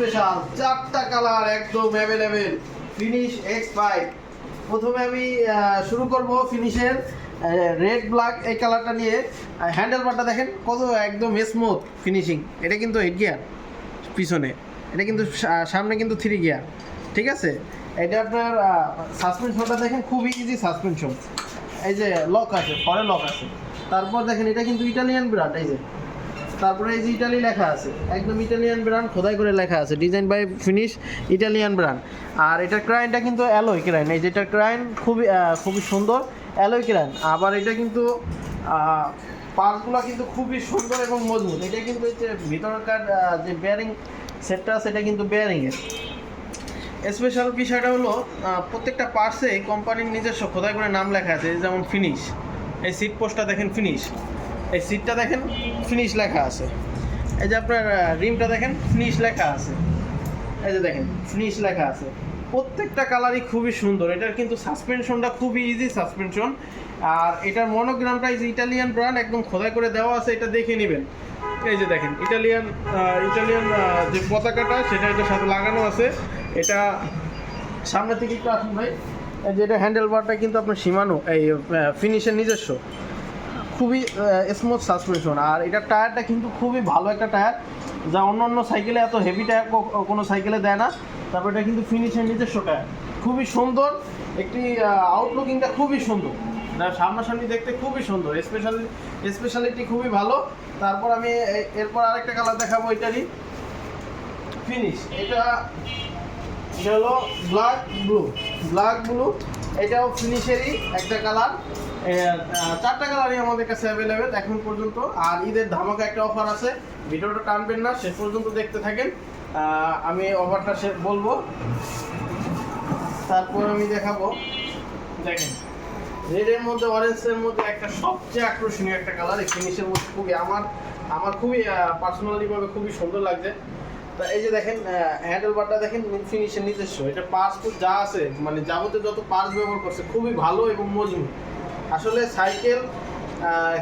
Special চারটা colour একদম available finish x five প্রথমে আমি শুরু করব ফিনিশের রেড ব্ল্যাক এই কালারটা নিয়ে। হ্যান্ডেল বারটা দেখেন, কত একদম স্মুথ ফিনিশিং এটা কিন্তু হেড গিয়ার পিছনে। এটা কিন্তু সামনে কিন্তু থ্রি গিয়ার ঠিক আছে? এটা আপনার সাসপেনশনটা দেখেন খুবই ইজি সাসপেনশন এই যে লক আছে, পরে লক আছে। তারপর দেখেন, এটা কিন্তু ইটালিয়ান ব্র্যান্ড এই যে। তারপরে এই যে ইটালি লেখা আছে, একদম ইটালিয়ান ব্র্যান্ড খোদাই করে লেখা আছে design by finish Italian brand আর এটার ক্রাইনটা কিন্তু অ্যালোয় ক্রাইন এই যেটার ক্রাইন খুবই খুবই সুন্দর অ্যালোয় ক্রাইন আবার এটা কিন্তু পার্টগুলো কিন্তু খুবই সুন্দর এবং মজবুত। এটা কিন্তু যে ভিতরকার যে বেয়ারিং সেটটা সেটা কিন্তু বেয়ারিংয়ের স্পেশাল বিষয়টা হলো প্রত্যেকটা পার্টসে কোম্পানির নিজস্ব, খোদাই করে নাম লেখা আছে যেমন ফিনিশ এই সিট পোস্টটা দেখেন ফিনিশ এই সিটটা দেখেন ফিনিশ লেখা আছে। এই যে আপনার রিমটা দেখেন ফিনিশ লেখা আছে। এই যে দেখেন ফিনিশ লেখা আছে। প্রত্যেকটা কালারই খুবই সুন্দর। এটার কিন্তু সাসপেনশনটা খুবই ইজি সাসপেনশন আর এটার মনোগ্রামটা এই যে ইটালিয়ান ব্র্যান্ড একদম খোদাই করে দেওয়া আছে, এটা দেখে নেবেন। এই যে দেখেন ইটালিয়ান ইটালিয়ান যে পতাকাটা, সেটা এটার সাথে লাগানো আছে। এটা সামনে থেকে একটু আসুন ভাই। এই যে এটা হ্যান্ডেল বারটা কিন্তু আপনার সীমানো, এই ফিনিশের নিজস্ব। খুবই স্মুথ সাসপেনশন আর এটার টায়ারটা কিন্তু খুবই ভালো একটা টায়ার, যা অন্য অন্য সাইকেলে এত হেভি টায়ার কোনো সাইকেলে দেয় না। তারপর এটা কিন্তু ফিনিশের নিজস্ব টায়ার। খুবই সুন্দর, একটি আউটলুকিংটা খুবই সুন্দর। সামনাসামনি দেখতে খুবই সুন্দর। স্পেশালি স্পেশালিটি খুবই ভালো। তারপর আমি এরপর আরেকটা কালার দেখাবো এটারই। ফিনিশ এটা এটা হলো ব্ল্যাক ব্লু ব্ল্যাক ব্লু এটাও ফিনিশেরই একটা কালার চারটা কালারই আমাদের কাছে অ্যাভেলেবেল এখন পর্যন্ত। আর ঈদের ধামাকা একটা অফার আছে। ভিডিওটা টানবেন না, শেষ পর্যন্ত দেখতে থাকেন। আমি অফারটা সে বলব। তারপর আমি দেখাবো। দেখেন রেডের মধ্যে অরেঞ্জের মধ্যে একটা সবচেয়ে আকর্ষণীয় একটা কালার এই ফিনিশের মধ্যে খুবই আমার আমার খুবই পার্সোনালিভাবে খুবই সুন্দর লাগছে। তা এই যে দেখেন হ্যান্ডেল বারটা দেখেন ফিনিশের নিজস্ব। এটা পার্টস যা আছে মানে যাবতীয় যত পার্টস ব্যবহার করছে, খুবই ভালো এবং মজবুত। আসলে সাইকেল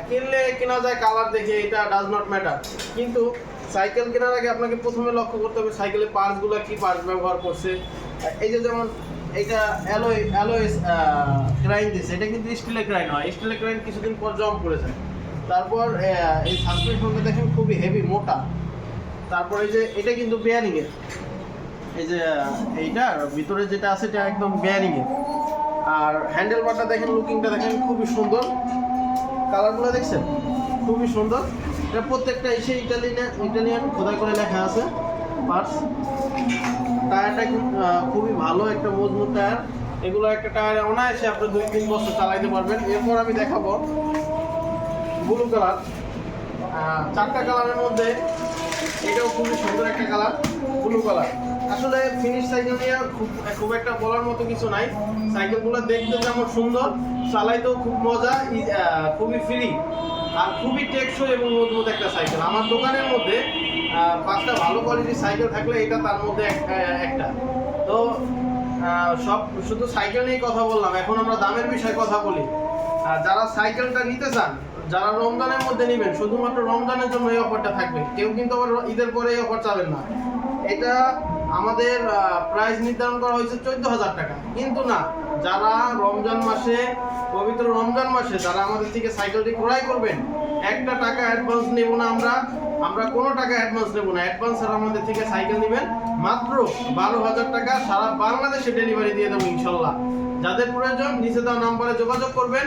কিনলে কেনা যায় কালার দেখে, এটা ডাজ নট ম্যাটার কিন্তু সাইকেল কেনার আগে আপনাকে প্রথমে লক্ষ্য করতে হবে সাইকেলের পার্টসগুলো কি পার্টস ব্যবহার করছে। এই যে যেমন এটা অ্যালোয় অ্যালোয় ক্রাইন দিছে, এটা কিন্তু স্টিলের ক্রাইন হয়। স্টিলের ক্রাইন কিছুদিন পর জম করে যায় তারপর এই সাসপেনশনটা দেখেন খুবই হেভি মোটা। তারপর যে এটা কিন্তু বেয়ারিং এর এই যে আহ, এইটা ভিতরে যেটা আছে এটা একদম বেয়ারিং এর আর হ্যান্ডেল বারটা দেখেন লুকিংটা দেখেন খুবই সুন্দর। কালারগুলো দেখছেন? খুবই সুন্দর। এটা প্রত্যেকটা এসে ইটালিয়ান ইটালিয়ান খোদাই করে লেখা আছে পার্টস টায়ারটা খুবই ভালো একটা মজবুত টায়ার। এগুলো একটা টায়ার অনায়াসে আপনি দুই তিন বছর চালাইতে পারবেন। এরপর আমি দেখাবো ব্লু কালার। চারটা কালারের মধ্যে এটাও খুবই সুন্দর একটা কালার ব্লু কালার আসলে ফিনিশ সাইকেল নিয়ে খুব খুব একটা বলার মতো কিছু নাই। সাইকেলগুলো দেখতে যেমন সুন্দর, চালাইতেও খুব মজা খুবই ফ্রি আর খুবই টেকসই এবং মজবুত একটা সাইকেল আমার দোকানের মধ্যে পাঁচটা ভালো কোয়ালিটির সাইকেল থাকলে এটা তার মধ্যে এক- একটা। তো সব, শুধু সাইকেল নিয়ে কথা বললাম, এখন আমরা দামের বিষয়ে কথা বলি। যারা সাইকেলটা নিতে চান যারা রমজানের মধ্যে নেবেন, শুধুমাত্র রমজানের জন্য এই অফারটা থাকবে। কেউ কিন্তু আবার ঈদের পরে এই অফার চাবেন না। এটা আমাদের প্রাইস নির্ধারণ করা হয়েছে চোদ্দ হাজার টাকা। কিন্তু না, যারা রমজান মাসে, পবিত্র রমজান মাসে যারা আমাদের থেকে সাইকেলটি ক্রয় করবেন, একটা টাকা অ্যাডভান্স নেব না আমরা। আমরা কোনো টাকা অ্যাডভান্স নেব না। অ্যাডভান্স ছাড়া আমাদের থেকে সাইকেল নেবেন। মাত্র বারো হাজার টাকা সারা বাংলাদেশে ডেলিভারি দিয়ে দেবো ইনশাল্লাহ। যাদের প্রয়োজন, নিচে দেওয়া নাম্বারে যোগাযোগ করবেন।